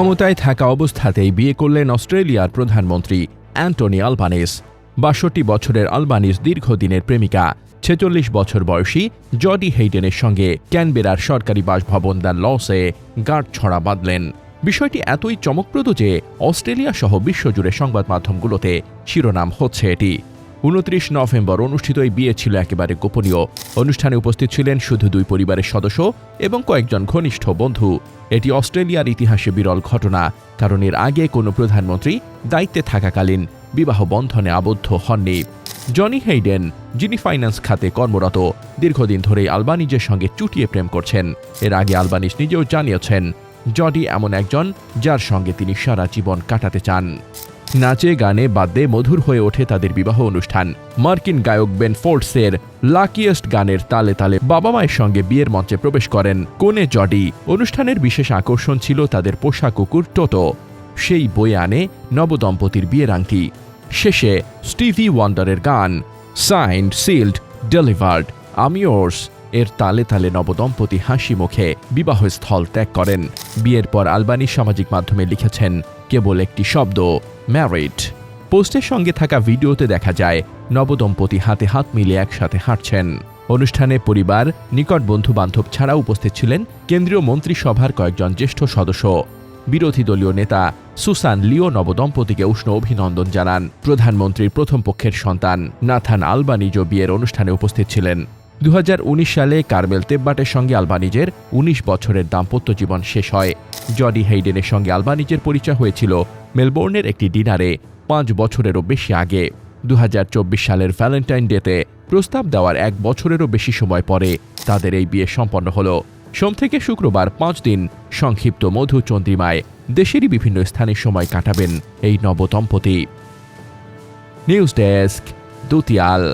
ক্ষমতায় থাকা অবস্থাতেই বিয়ে করলেন অস্ট্রেলিয়ার প্রধানমন্ত্রী অ্যান্টনি আলবানিস। বাষট্টি বছরের আলবানিস দীর্ঘদিনের প্রেমিকা। ছেচল্লিশ বছর বয়সী জডি হেইডেনের সঙ্গে ক্যানবেরার সরকারি বাসভবন দ্য লসে গাঁট ছড়া বাঁধলেন। বিষয়টি এতই চমকপ্রদ যে অস্ট্রেলিয়া সহ বিশ্বজুড়ে সংবাদ মাধ্যমগুলোতে শিরোনাম হচ্ছে এটি। উনত্রিশ নভেম্বর অনুষ্ঠিত এই বিয়ে ছিল একেবারে গোপনীয়। অনুষ্ঠানে উপস্থিত ছিলেন শুধু দুই পরিবারের সদস্য এবং কয়েকজন ঘনিষ্ঠ বন্ধু। এটি অস্ট্রেলিয়ার ইতিহাসে বিরল ঘটনা, কারণ এর আগে কোনো প্রধানমন্ত্রী দায়িত্বে থাকাকালীন বিবাহ বন্ধনে আবদ্ধ হননি। জনি হেইডেন, যিনি ফাইন্যান্স খাতে কর্মরত, দীর্ঘদিন ধরেই আলবানিজের সঙ্গে চুটিয়ে প্রেম করছেন। এর আগে আলবানিজ নিজেও জানিয়েছেন জডি এমন একজন যার সঙ্গে তিনি সারা জীবন কাটাতে চান। নাচে গানে বাদ্যে মধুর হয়ে ওঠে তাদের বিবাহ অনুষ্ঠান। মার্কিন গায়ক বেন ফোর্ডসের লাকিয়েস্ট গানের তালে তালে বাবা মায়ের সঙ্গে বিয়ের মঞ্চে প্রবেশ করেন কোনে জডি। অনুষ্ঠানের বিশেষ আকর্ষণ ছিল তাদের পোষা কুকুর টোটো। সেই বয়ে আনে নবদম্পতির বিয়ের আংটি। শেষে স্টিভি ওয়ান্ডারের গান সাইন্ড সিল্ড ডেলিভার্ড আমিওর্স এর তালে তালে নবদম্পতি হাসি মুখে বিবাহস্থল ত্যাগ করেন। বিয়ের পর আলবানি সামাজিক মাধ্যমে লিখেছেন, কেবল একটি শব্দ ম্যারিড পোস্টের সঙ্গে থাকা ভিডিওতে দেখা যায়, নবদম্পতি হাতে হাত মিলে একসাথে হাঁটছেন। অনুষ্ঠানে পরিবার, নিকট বন্ধু বান্ধব ছাড়াও উপস্থিত ছিলেন কেন্দ্রীয় মন্ত্রিসভার কয়েকজন জ্যেষ্ঠ সদস্য। বিরোধী দলীয় নেতা সুসান লিও নবদম্পতিকে উষ্ণ অভিনন্দন জানান। প্রধানমন্ত্রীর প্রথম পক্ষের সন্তান নাথান আলবানিজো বিয়ের অনুষ্ঠানে উপস্থিত ছিলেন। দু হাজার উনিশ সালে কার্মেল তেব্বাটের সঙ্গে আলবানিজের ১৯ বছরের দাম্পত্য জীবন শেষ হয়। জডি হেইডেনের সঙ্গে আলবানিজের পরিচয় হয়েছিল মেলবোর্নের একটি ডিনারে পাঁচ বছরেরও বেশি আগে। দু হাজার চব্বিশ সালের ভ্যালেন্টাইন ডেতে প্রস্তাব দেওয়ার এক বছরেরও বেশি সময় পরে তাদের এই বিয়ে সম্পন্ন হলো। সোম থেকে শুক্রবার পাঁচ দিন সংক্ষিপ্ত মধু চন্দ্রিমায় দেশেরই বিভিন্ন স্থানে সময় কাটাবেন এই নবদম্পতি। News desk, দুতিয়াল।